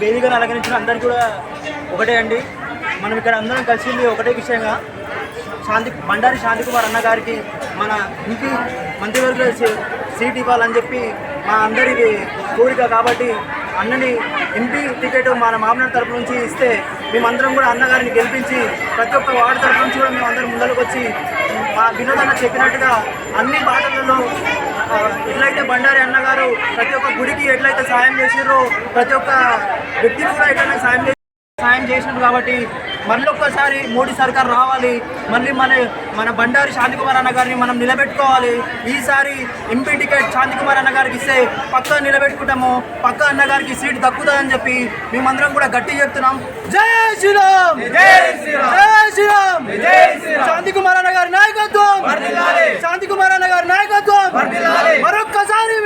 వేదికను అలంకరించిన అందరికీ కూడా ఒకటే అండి. మనం ఇక్కడ అందరం కలిసింది ఒకటే విషయంగా. శాంతి బండారి శాంతికుమార్ అన్న గారికి మన ఇంటి మంత్రివర్గ సీట్ ఇవ్వాలని చెప్పి మా అందరికి కోరిక కాబట్టి అన్నని ఎంపీ టికెట్ మన మామనాడు తరపు నుంచి ఇస్తే మేమందరం కూడా అన్నగారిని గెలిపించి ప్రతి ఒక్క వార్డు తరఫు నుంచి కూడా మేమందరం ముందరకు వచ్చి మా వినోదన్న చెప్పినట్టుగా అన్ని బాధలలో ఎట్లయితే బండారి అన్నగారు ప్రతి ఒక్క గుడికి ఎట్లయితే సాయం చేసిరో ప్రతి ఒక్క వ్యక్తిని కూడా ఎట్లయితే సాయం సాయం చేసినారు కాబట్టి మళ్ళీ ఒక్కసారి మోడీ సర్కార్ రావాలి. మళ్ళీ మన మన బండారి శాంతికుమార్ అన్న గారిని మనం నిలబెట్టుకోవాలి. ఈసారి ఎంపీ టికెట్ శాంతికుమార్ అన్న గారికి ఇస్తే పక్క నిలబెట్టుకుంటాము. పక్క అన్నగారికి సీట్ దక్కుతుందని చెప్పి మేమందరం కూడా గట్టి చెప్తున్నాం. జై జై శ్రీరామ్ జై శ్రీరామ్ జై శ్రీరామ్ శాంతికుమార్ అన్న గారి నాయకత్వం శాంతికుమార్ అన్న గారి నాయకత్వం మరొక్కసారి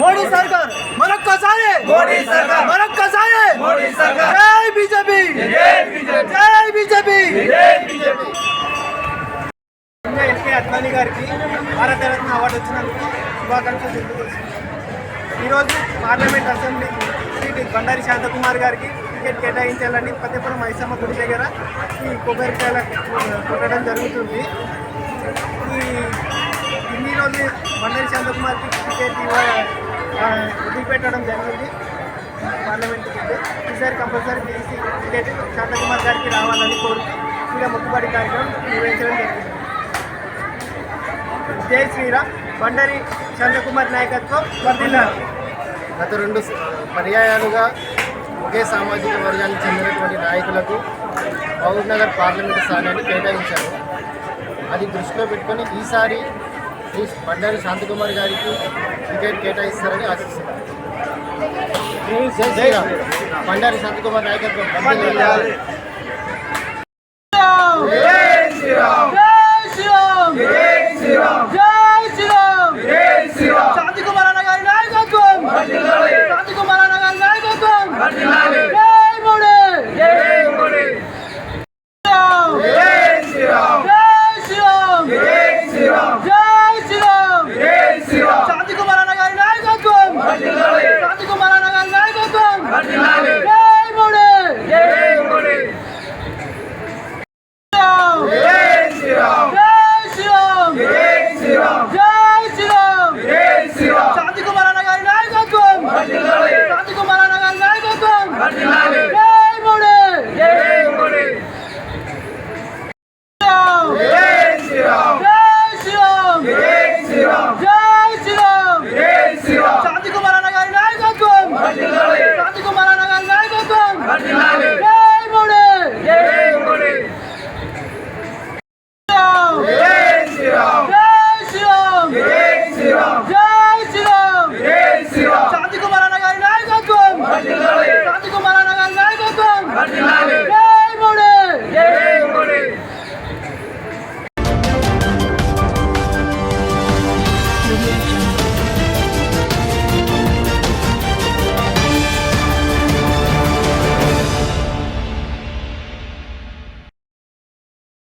మోడీ సర్కార్ మరొక్కసారి మోడీ సర్కార్ మరొక్కసారి మోడీ సర్కార్ జై బీజేపీ జై బీజేపీ జై బీజేపీ జై బీజేపీ ఎల్కే అద్వానీ గారికి భారతరత్న అవార్డు వచ్చినందుకు శుభాకాంక్షలు తెలుపుతున్నాను ఈరోజు parliament assembly seat Bandari Shanthakumar గారికి టికెట్ కేటాయించాలని పత్తిపురం మైసమ్మ గుడి దగ్గర ఈ కొబ్బరికాయల కొట్టడం జరుగుతుంది. ఈ ఇన్ని రోజులు బండారి శాంతకుమార్కి టికెట్ వదిలిపెట్టడం జరిగింది. Parliament ticket. ఈసారి కంపల్సరీ తీసి టికెట్ శాంతకుమార్ గారికి రావాలని కోరుతూ ఇలా మొక్కుబడి కార్యక్రమం నిర్వహించడం జరిగింది. జై శ్రీరామ్. బండారి చంద్రకుమార్ నాయకత్వం వర్ధిల్లాలి. గత రెండు పర్యాయాలుగా ఒకే సామాజిక వర్గానికి చెందినటువంటి నాయకులకు మహబూబ్ నగర్ పార్లమెంటు స్థానాన్ని కేటాయించారు. అది దృష్టిలో పెట్టుకొని ఈసారి శ్రీ బండారు శాంతకుమార్ గారికి టికెట్ కేటాయిస్తారని ఆశిస్తున్నారు బండారు శాంతకుమార్ నాయకత్వం.